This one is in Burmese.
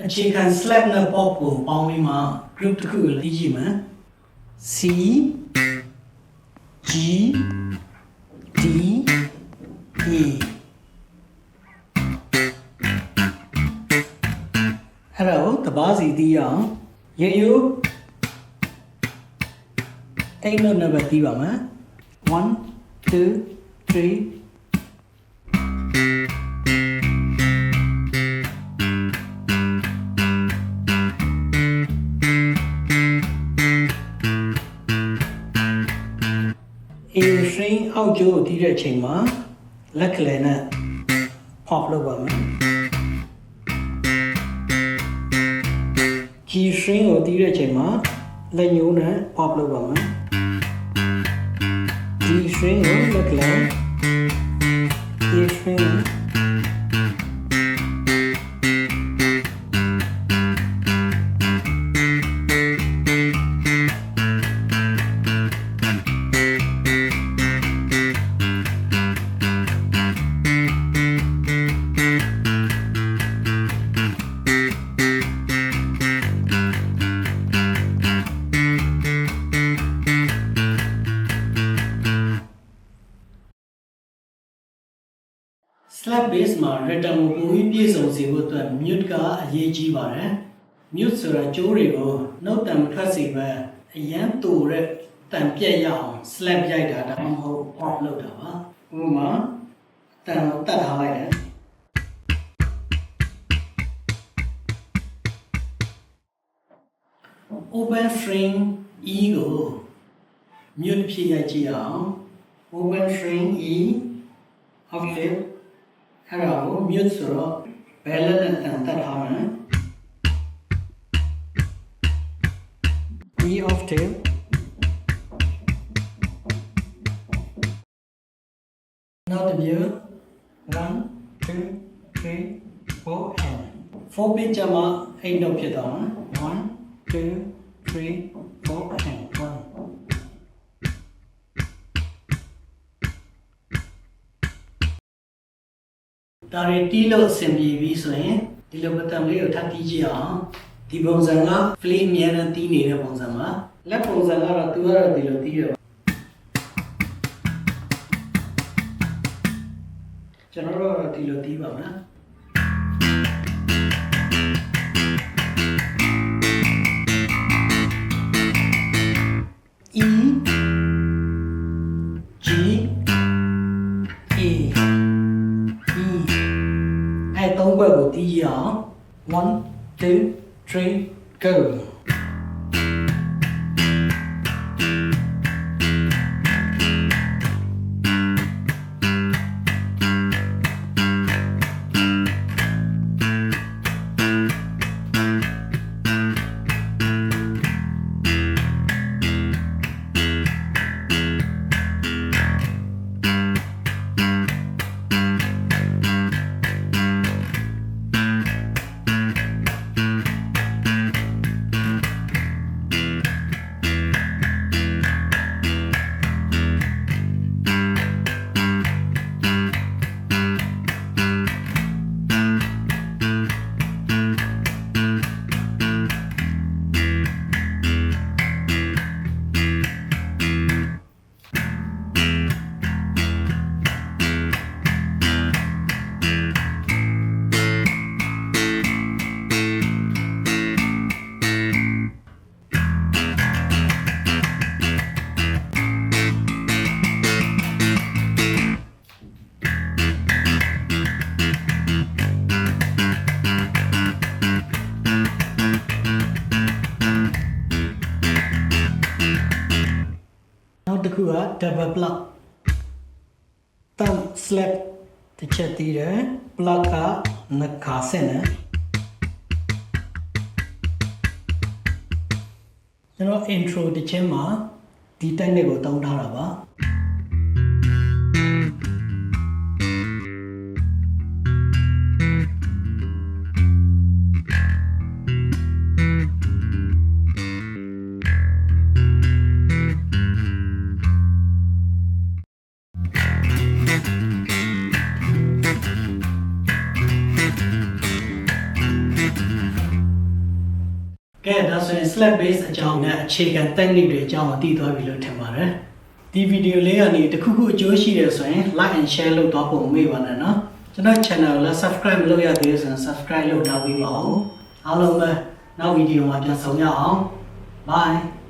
အခြေခံ slab နဲ့ pop ကိုပေါင်းပြီးမှ group တစ်ခုကိုလေ့ကြည့်မယ် C G D E အဲ့တော့တပါးစီတီးအောင်ရေယူအိမ်လို့နံပါတ်တီးပါမယ်1 2 3 A string အောက်ကျိုးကိုတီးတဲ့အချိန်မှာလက်ကလေးနဲ့ pop လုပ်ပါမယ် G string ကိုတီးတဲ့အချိန်မှာလက်ညှိုးနဲ့ pop လုပ်ပါမယ် D string ကိုလက်ကလေး A string slab base မှာ return ကိုပုံပြီးပြည့်စုံစေဖို့အတွက် mute ကအရေးကြီးပါတယ် mute ဆိုတာကြိုးတွေကိုနှုတ်တံမထွက်စေပဲအရန်တူတဲ့တံပြက်ရအောင် slab ရိုက်တာဒါမှမဟုတ် pop လုပ်တာပါဥပမာတံကိုတတ်ထားလိုက်တယ် open string e ကို mute ဖြစ်ရကြည့်အောင် open string e octave အဲ့ဒါကို mute ဆိုတော့ balance နဲ့တန်တက်ထားမယ် e octave နောက်တစ်ပြ1 2 3 4 and 4 page မှာ8တော့ဖြစ်သွားမယ်1 2 3 4 and 1 ဒါရီတီးလို့အဆင်ပြေပြီဆိုရင်ဒီလိုဘတန်လေးကိုထပ်တီးကြည့်အောင်ဒီပုံစံက play အများနဲ့တီးနေတဲ့ပုံစံပါလက်ပုံစံကတော့သူကတော့ဒီလိုတီးရပါကျွန်တော်တို့ကတော့ဒီလိုတီးပါမယ် သုံးဘက်ကိုတီးရအောင်1 2 3 go နောက်တစ်ခုက double plug တောင်း slap တစ်ချက်တည်တယ် plug ကနှစ်ခါဆက်နေကျွန်တော် intro တစ်ချက်မှာဒီ technique ကိုတောင်းထားတာပါ ကဲဒါဆိုရင် slab base အကြောင်းနဲ့အခြေခံ technique တွေအကြောင်းကိုသိသွားပြီလို့ထင်ပါတယ်။ဒီဗီဒီယိုလေးကနေတခုခုအကျိုးရှိတယ်ဆိုရင် like and share လုပ်သွားဖို့မေ့ပါနဲ့နော်။ကျွန်တော် channel ကိုလည်း subscribe မလုပ်ရသေးဘူးဆိုရင် subscribe လုပ်ထားပြီးပါဦး။အားလုံးပဲနောက်ဗီဒီယိုမှာပြန်ဆုံရအောင်။ Bye